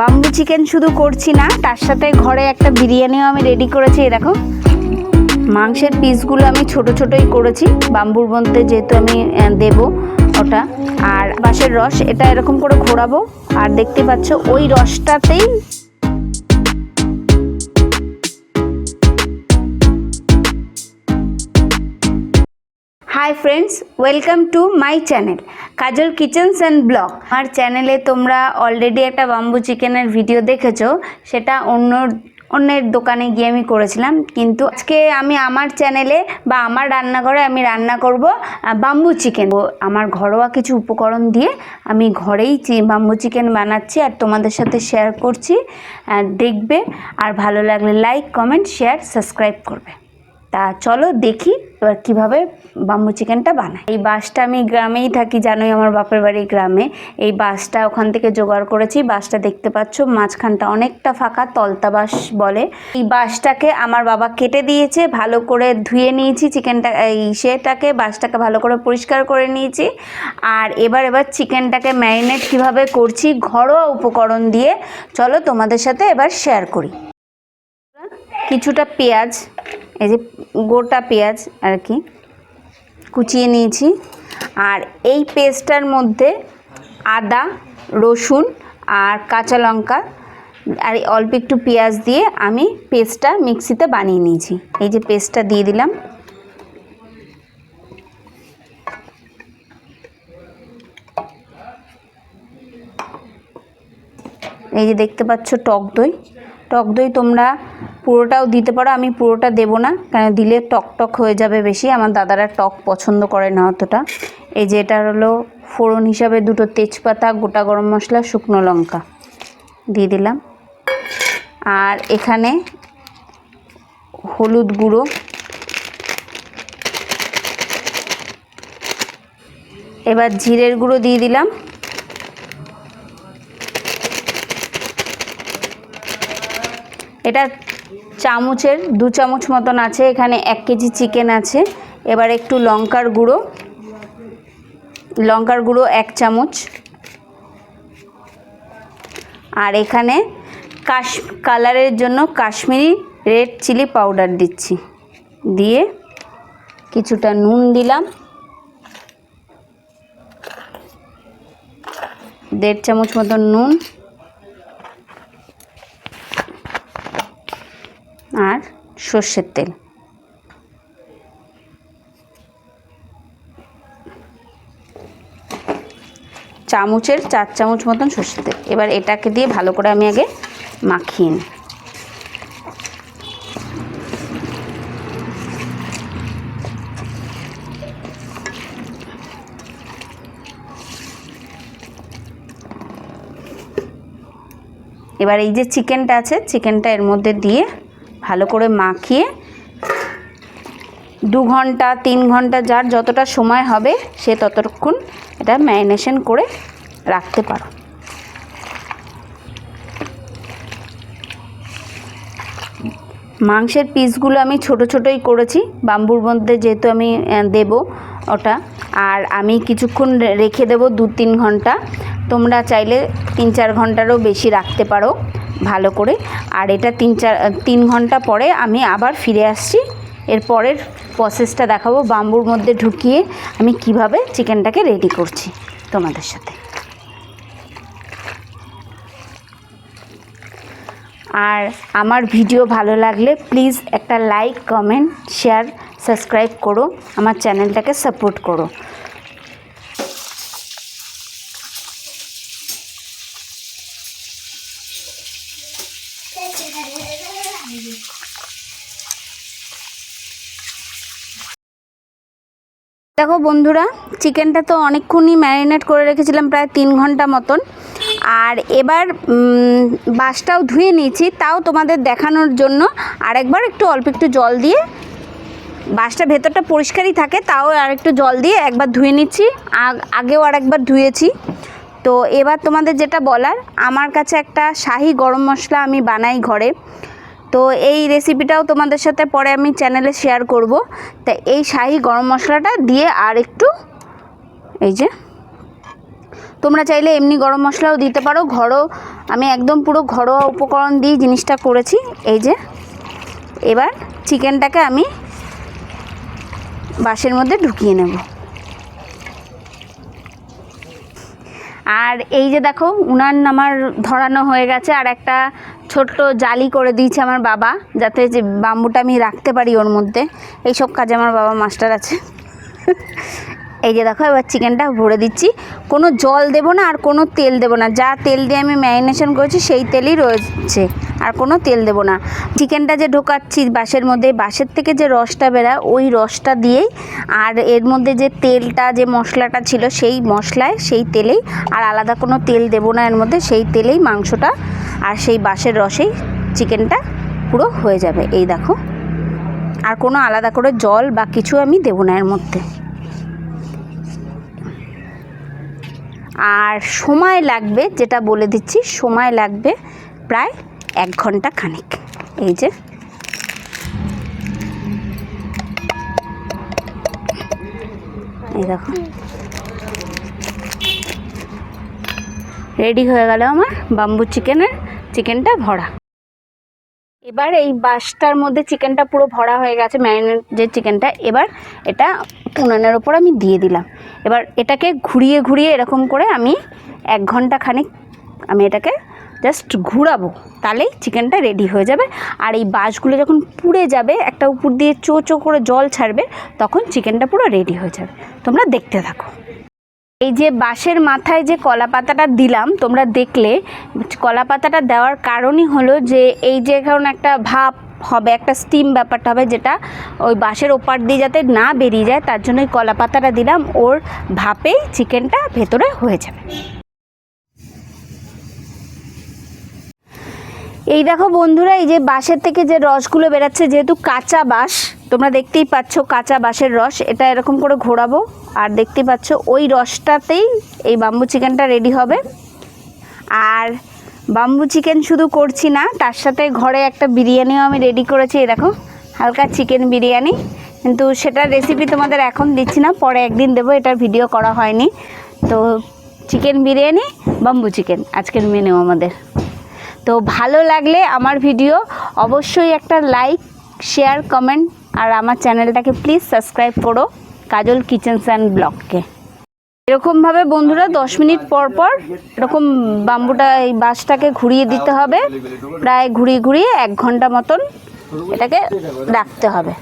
Bamboo chicken শুধু করছি না, তার সাথে ঘরে একটা বিরিয়ানিও আমি রেডি করেছি দেখো। মাংসের পিসগুলো আমি ছোট ছোটই করেছি, বাম্বুর মধ্যে যেহেতু আমি দেব ওটা। আর বাঁশের রস, এটা এরকম করে ঘোরাবো। আর দেখতে পাচ্ছ, ওই রসটাতেই hi friends welcome to my channel Kajal kitchens and blog আমার চ্যানেলে তোমরা অলরেডি একটা বাম্বু চিকেনের ভিডিও দেখেছ, সেটা অন্য, অন্যের দোকানে গিয়ে আমি করেছিলাম, কিন্তু আজকে আমি আমার চ্যানেলে বা আমার রান্নাঘরে আমি রান্না করব বাম্বু চিকেন আমার ঘরোয়া কিছু উপকরণ দিয়ে আমি ঘরেই বাম্বু চিকেন বানাচ্ছি আর তোমাদের সাথে শেয়ার করছি দেখবে, আর ভালো লাগলে লাইক কমেন্ট শেয়ার সাবস্ক্রাইব করবে। তা চলো দেখি এবার কীভাবে বাম্বু চিকেনটা বানাই এই বাসটা আমি গ্রামেই থাকি, জানোই আমার বাপের বাড়ি গ্রামে। এই বাসটা ওখান থেকে জোগাড় করেছি, বাসটা দেখতে পাচ্ছ, মাঝখানটা অনেকটা ফাঁকা, তলতা বাস বলে। এই বাসটাকে আমার বাবা কেটে দিয়েছে, ভালো করে ধুয়ে নিয়েছি চিকেনটা এই সেটাকে বাসটাকে ভালো করে পরিষ্কার করে নিয়েছি। আর এবার এবার চিকেনটাকে ম্যারিনেট কীভাবে করছি, ঘরোয়া উপকরণ দিয়ে, চলো তোমাদের সাথে এবার শেয়ার করি। কিছুটা পেঁয়াজ এই যে গোটা পেঁয়াজ আর কি কুচিয়ে নিয়েছি। আর এই পেস্টটার মধ্যে আদা, রসুন আর কাঁচা লঙ্কা আর অল্প একটু পেঁয়াজ দিয়ে আমি পেস্টটা মিক্সিতে বানিয়ে নিয়েছি। এই যে পেস্টটা দিয়ে দিলাম। এই যে দেখতে পাচ্ছ টক দই। টক দই তোমরা পুরোটাও দিতে পারো, আমি পুরোটা দেবো না, কেন দিলে টক টক হয়ে যাবে বেশি, আমার দাদারা টক পছন্দ করে না অতটা। এই যে এটা হলো ফোড়ন হিসাবে দুটো তেজপাতা, গোটা গরম মশলা, শুকনো লঙ্কা দিয়ে দিলাম। আর এখানে হলুদ গুঁড়ো। এবার জিরের গুঁড়ো দিয়ে দিলাম। এটা চামচের দু চামচ মতন আছে, এখানে এক কেজি চিকেন আছে। এবার একটু লঙ্কার গুঁড়ো। লঙ্কার গুঁড়ো এক চামচ। আর এখানে কাশ, কালারের জন্য কাশ্মীরি রেড চিলি পাউডার দিচ্ছি। দিয়ে কিছুটা নুন দিলাম। দেড় চামচ মতন নুন। আর সর্ষের তেল। চামচের চার চামচ মতন সর্ষের তেল। এবার এটাকে দিয়ে ভালো করে আমি আগে মাখিয়ে নিই। এবার এই যে চিকেনটা আছে, চিকেনটা এর মধ্যে দিয়ে ভালো করে মাখিয়ে দু ঘণ্টা, তিন ঘণ্টা যার যতটা সময় হবে, সে ততক্ষণ এটা ম্যারিনেশন করে রাখতে পারো। মাংসের পিসগুলো আমি ছোট ছোটই করেছি, বাম্বুর মধ্যে যেহেতু আমি দেব ওটা, আর আমি কিছুক্ষণ রেখে দেবো দু তিন ঘণ্টা। তোমরা চাইলে তিন চার ঘন্টারও বেশি রাখতে পারো। ভালো করে। আর এটা তিন চার, তিন ঘণ্টা পরে আমি আবার ফিরে আসছি। এর পরের প্রসেসটা দেখাবো বাম্বুর মধ্যে ঢুকিয়ে আমি কীভাবে চিকেনটাকে রেডি করছি তোমাদের সাথে। আর আমার ভিডিও ভালো লাগলে প্লিজ একটা লাইক কমেন্ট শেয়ার সাবস্ক্রাইব করো, আমার চ্যানেলটাকে সাপোর্ট করো। দেখো বন্ধুরা, চিকেনটা তো অনেকক্ষণই ম্যারিনেট করে রেখেছিলাম প্রায় তিন ঘণ্টা মতন। আর এবার বাসটাও ধুয়ে নিয়েছি, তাও তোমাদের দেখানোর জন্য। আরেকবার একটু অল্প একটু জল দিয়ে, বাসটা ভেতরটা পরিষ্কারই থাকে, তাও আর একটু জল দিয়ে একবার ধুয়ে নিচ্ছি, আগ- আগেও আর একবার ধুয়েছি। তো এবার তোমাদের যেটা বলার, আমার কাছে একটা শাহি গরম মশলা আমি বানাই ঘরে। তো এই রেসিপিটাও তোমাদের সাথে পরে আমি চ্যানেলে শেয়ার করব। তা এই শাহি গরম মশলাটা দিয়ে আর একটু এই যে, তোমরা চাইলে এমনি গরম মশলাও দিতে পারো। ঘরও আমি একদম পুরো ঘরোয়া উপকরণ দিয়ে জিনিসটা করেছি। এই যে, এবার চিকেনটাকে আমি বাসের মধ্যে ঢুকিয়ে নেব। আর এই যে দেখো, উনান আমার ধরানো হয়ে গেছে। আর একটা ছোট্ট জালি করে দিয়েছে আমার বাবা, যাতে যে বাম্বুটা আমি রাখতে পারি ওর মধ্যে। এইসব কাজে আমার বাবা মাস্টার আছে। এই যে দেখো, এবার চিকেনটা ভরে দিচ্ছি। কোনো জল দেব না আর কোনো তেল দেব না। যা তেল দিয়ে আমি ম্যারিনেশন করেছি, সেই তেলই রয়েছে। আর কোনো তেল দেব না। চিকেনটা যে ঢোকাচ্ছি বাঁশের মধ্যে, বাঁশের থেকে যে রসটা বেরায়, ওই রসটা দিয়েই আর এর মধ্যে যে তেলটা, যে মশলাটা ছিল, সেই মশলায় সেই তেলেই আর আলাদা কোনো তেল দেব না এর মধ্যে, সেই তেলেই মাংসটা আর সেই বাঁশের রসেই চিকেনটা পুরো হয়ে যাবে। এই দেখো। আর কোনো আলাদা করে জল বা কিছু আমি দেবো না এর মধ্যে। আর সময় লাগবে, যেটা বলে দিচ্ছি, সময় লাগবে প্রায় এক ঘণ্টা খানিক। এই যে। এই দেখো। রেডি হয়ে গেল আমার বাম্বু চিকেনের চিকেনটা ভরা। এবার এই বাসটার মধ্যে চিকেনটা পুরো ভরা হয়ে গেছে, ম্যারিনেট যে চিকেনটা, এবার এটা উনানের ওপর আমি দিয়ে দিলাম। এবার এটাকে ঘুরিয়ে ঘুরিয়ে এরকম করে আমি এক ঘণ্টা খানিক আমি এটাকে জাস্ট ঘুরাবো, তাহলেই চিকেনটা রেডি হয়ে যাবে। আর এই বাঁশগুলো যখন পুড়ে যাবে, একটা উপর দিয়ে চো চো করে জল ছাড়বে, তখন চিকেনটা পুরো রেডি হয়ে যাবে। তোমরা দেখতে থাকো। এই যে বাঁশের মাথায় যে কলা পাতাটা দিলাম, তোমরা দেখলে কলা পাতাটা দেওয়ার কারণই হলো যে এই যে এখন একটা ভাপ হবে, একটা স্টিম ব্যাপারটা হবে যেটা ওই বাঁশের ওপার দিয়ে যাতে না বেরিয়ে যায়, তার জন্য ওই কলা পাতাটা দিলাম, ওর ভাপেই চিকেনটা ভেতরে হয়ে যাবে। এই দেখো বন্ধুরা, এই যে বাঁশের থেকে যে রসগুলো বেরাচ্ছে, যেহেতু কাঁচা বাঁশ তোমরা দেখতেই পাচ্ছ কাঁচা বাঁশের রস। এটা এরকম করে ঘোরাবো। আর দেখতেই পাচ্ছ ওই রসটাতেই এই বাম্বু চিকেনটা রেডি হবে। আর বাম্বু চিকেন শুধু করছি না, তার সাথে ঘরে একটা বিরিয়ানিও আমি রেডি করেছি দেখো, হালকা চিকেন বিরিয়ানি। কিন্তু সেটার রেসিপি তোমাদের এখন দিচ্ছি না, পরে একদিন দেবো, এটার ভিডিও করা হয়নি। তো চিকেন বিরিয়ানি বাম্বু চিকেন আজকের মেনু আমাদের। তো ভালো লাগলে আমার ভিডিও অবশ্যই একটা লাইক শেয়ার কমেন্ট আর আমার চ্যানেলটাকে প্লিজ সাবস্ক্রাইব করো, কাজল কিচেন্স অ্যান্ড ব্লগকে এরকমভাবে বন্ধুরা দশ মিনিট পর পর এরকম বাম্বুটা এই বাঁশটাকে ঘুরিয়ে দিতে হবে। প্রায় ঘুরিয়ে ঘুরিয়ে এক ঘণ্টা মতন এটাকে রাখতে হবে।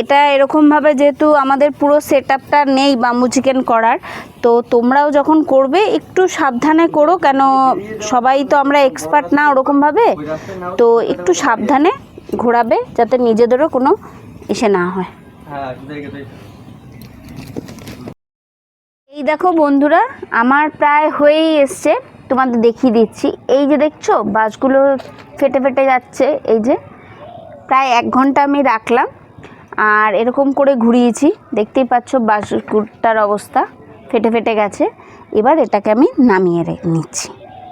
এটা এরকমভাবে যেহেতু আমাদের পুরো সেট আপটা নেই বাম্বু চিকেন করার, তো তোমরাও যখন করবে, একটু সাবধানে করো, কেন সবাই তো আমরা এক্সপার্ট না ওরকমভাবে, তো একটু সাবধানে ঘোরাবে যাতে নিজেদেরও কোনো এসে না হয়। এই দেখো বন্ধুরা আমার প্রায় হয়েই এসছে। তোমাদের দেখিয়ে দিচ্ছি। এই যে দেখছ বাসগুলো ফেটে ফেটে যাচ্ছে। এই যে প্রায় এক ঘণ্টা আমি রাখলাম। আর এরকম করে ঘুরিয়েছি। দেখতেই পাচ্ছ বাসগুটার অবস্থা ফেটে ফেটে গেছে। এবার এটাকে আমি নামিয়ে নিচ্ছি।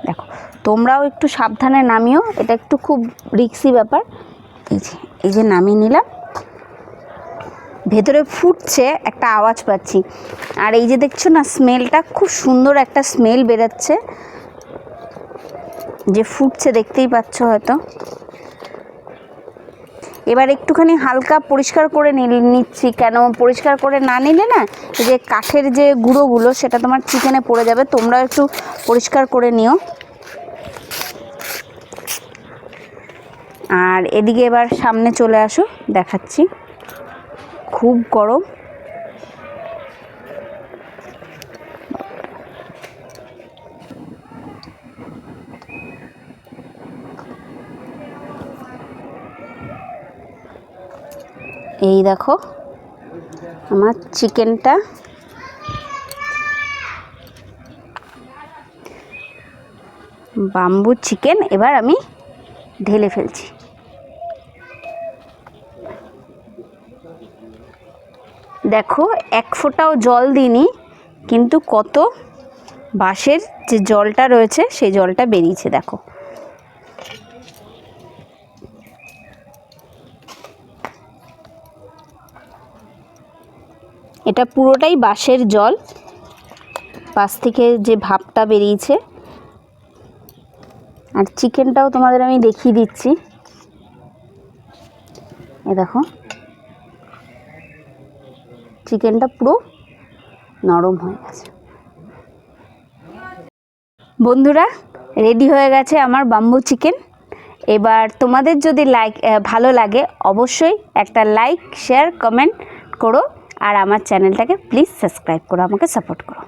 দেখো তোমরাও একটু সাবধানে নামিও। এটা একটু খুব রিক্সি ব্যাপার। এই যে এই যে নামিয়ে নিলাম। ভেতরে ফুটছে, একটা আওয়াজ পাচ্ছি। আর এই যে দেখছ না, স্মেলটা খুব সুন্দর একটা স্মেল বেরোচ্ছে। যে ফুটছে, দেখতেই পাচ্ছ হয়তো। এবার একটুখানি হালকা পরিষ্কার করে নিচ্ছি। কেন পরিষ্কার করে না নিলে না যে কাঠের যে গুঁড়োগুলো, সেটা তোমার চিকেনে পড়ে যাবে। তোমরা একটু পরিষ্কার করে নিও। আর এদিকে এবার সামনে চলে আসো, দেখাচ্ছি। খুব গরম। এই দেখো, আমার চিকেনটা। বাম্বু চিকেন এবার আমি ঢেলে ফেলছি। দেখো, এক ফোঁটাও জল দিইনি, কিন্তু কত বাঁশের যে জলটা রয়েছে, সেই জলটা বেরিয়েছে, দেখো। এটা পুরোটাই বাঁশের জল। পাশ থেকে যে ভাপটা বেরিয়েছে। আর চিকেনটাও তোমাদের আমি দেখিয়ে দিচ্ছি। এ দেখো। চিকেনটা পুরো নরম হয়ে গেছে। বন্ধুরা রেডি হয়ে গেছে আমার বাম্বু চিকেন এবার তোমাদের যদি লাইক ভালো লাগে, অবশ্যই একটা লাইক শেয়ার কমেন্ট করো। আর আমার চ্যানেলটাকে প্লিজ সাবস্ক্রাইব করো, আমাকে সাপোর্ট করো।